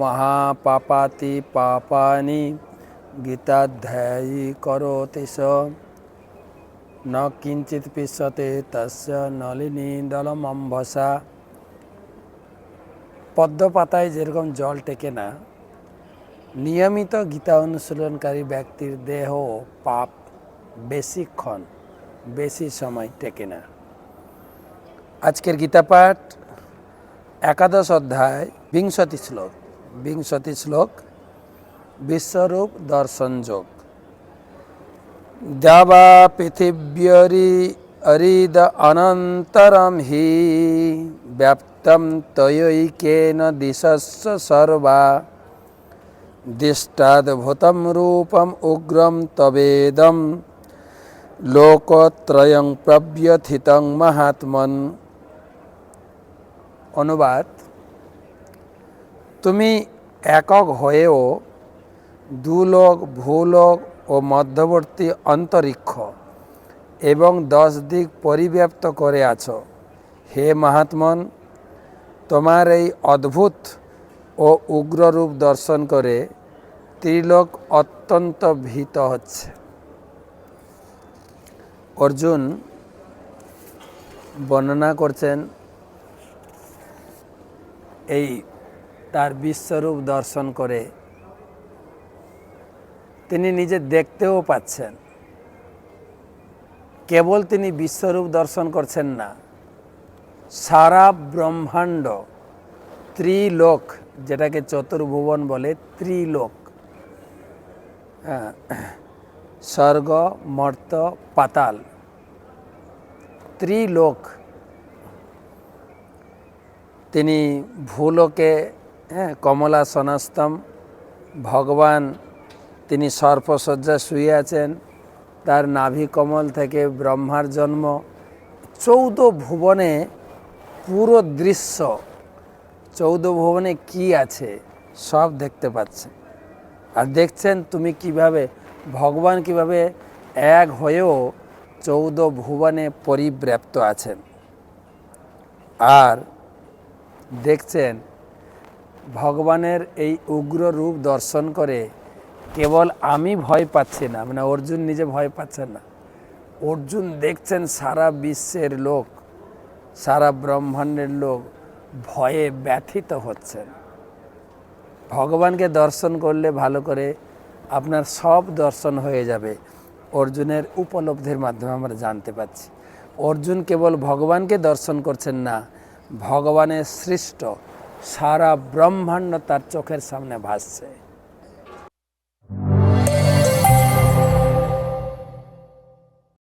মহাপাপাতি পাপানি গীতাধ্যায়ী করোতি স ন কিঞ্চিত পিসতে তস্য নলিনী দলমম্ভসা। পদ্ম পাতায় যেরকম জল টেকে না, নিয়মিত গীতা অনুশীলনকারী ব্যক্তির দেহ পাপ বেশিক্ষণ, বেশি সময় টেকে না। আজকের গীতা পাঠ একাদশ অধ্যায়, বিংশতি শ্লোক। বিংশতি শ্লোক, বিশ্বরূপ দর্শন যোগ। দেবা পৃথিব্যরি অরিদ অনন্তরম হি, ব্যাপ্তম তয়ৈকেন দিশস্ব সর্বা। দিষ্টাদ্ভুতম রূপম উগ্রম তবেদম, লোকত্রয়ং প্রব্যথিতং মহাত্মন। অনুবাদ তুমি একক হয়েও দুলোক, ভূলোক ও মধ্যবর্তী অন্তরিক্ষ এবং দশ দিক পরিব্যাপ্ত করে আছো। হে মহাত্মন, তোমার এই অদ্ভুত ও উগ্র রূপ দর্শন করে ত্রিলোক অত্যন্ত ভীত হচ্ছে। অর্জুন বর্ণনা করছেন, এই তার বিশ্বরূপ দর্শন করে তিনি নিজে দেখতেও পাচ্ছেন। কেবল তিনি বিশ্বরূপ দর্শন করছেন না। সারা ব্রহ্মাণ্ড ত্রিলোক যেটাকে চতুর্ভুবন বলে ত্রিলোক হ্যাঁ, স্বর্গ মর্ত পাতাল ত্রিলোক। তিনি ভূলোকে হ্যাঁ কমলা সনাস্তম, ভগবান, তিনি সর্পসজ্জা শুয়ে আছেন, তার নাভি কমল থেকে ব্রহ্মার জন্ম। চৌদ্দ ভুবনে পুরো দৃশ্য চৌদ ভুবনে কি আছে, সব দেখতে পাচ্ছেন। আর দেখছেন তুমি কীভাবে, ভগবান কীভাবে এক হয়েও চৌদ্দ ভুবনে পরিব্যাপ্ত আছেন। আর দেখছেন ভগবানের এই উগ্র রূপ দর্শন করে কেবল আমি ভয় পাচ্ছি না। মানে অর্জুন নিজে ভয় পাচ্ছেন না। অর্জুন দেখছেন সারা বিশ্বের লোক, সারা ব্রহ্মাণ্ডের লোক ভয়ে ব্যথিত হচ্ছেন। ভগবানকে দর্শন করলে ভালো করে আপনার সব দর্শন হয়ে যাবে। অর্জুনের উপলব্ধির মাধ্যমে আমরা জানতে পাচ্ছি অর্জুন কেবল ভগবানকে দর্শন করছেন না, ভগবানের সৃষ্ট সারা ব্রহ্মাণ্ড তার চোখের সামনে ভাসছে।